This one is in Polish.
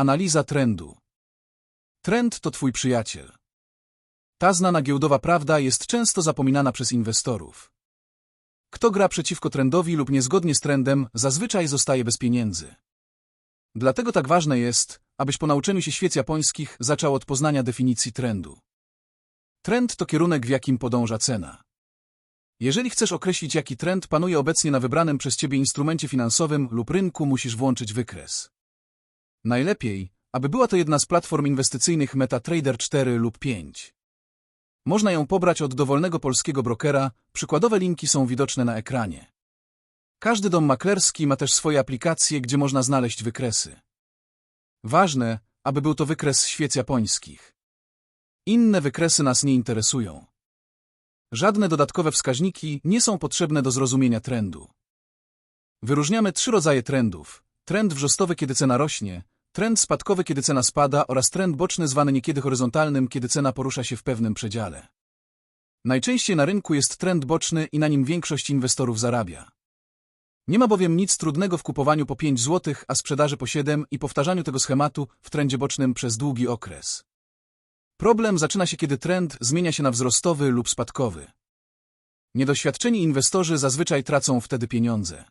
Analiza trendu. Trend to twój przyjaciel. Ta znana giełdowa prawda jest często zapominana przez inwestorów. Kto gra przeciwko trendowi lub niezgodnie z trendem, zazwyczaj zostaje bez pieniędzy. Dlatego tak ważne jest, abyś po nauczeniu się świec japońskich zaczął od poznania definicji trendu. Trend to kierunek, w jakim podąża cena. Jeżeli chcesz określić, jaki trend panuje obecnie na wybranym przez ciebie instrumencie finansowym lub rynku, musisz włączyć wykres. Najlepiej, aby była to jedna z platform inwestycyjnych MetaTrader 4 lub 5. Można ją pobrać od dowolnego polskiego brokera, przykładowe linki są widoczne na ekranie. Każdy dom maklerski ma też swoje aplikacje, gdzie można znaleźć wykresy. Ważne, aby był to wykres świec japońskich. Inne wykresy nas nie interesują. Żadne dodatkowe wskaźniki nie są potrzebne do zrozumienia trendu. Wyróżniamy trzy rodzaje trendów. Trend wrzostowy, kiedy cena rośnie, trend spadkowy, kiedy cena spada oraz trend boczny zwany niekiedy horyzontalnym, kiedy cena porusza się w pewnym przedziale. Najczęściej na rynku jest trend boczny i na nim większość inwestorów zarabia. Nie ma bowiem nic trudnego w kupowaniu po 5 zł, a sprzedaży po 7 i powtarzaniu tego schematu w trendzie bocznym przez długi okres. Problem zaczyna się, kiedy trend zmienia się na wzrostowy lub spadkowy. Niedoświadczeni inwestorzy zazwyczaj tracą wtedy pieniądze.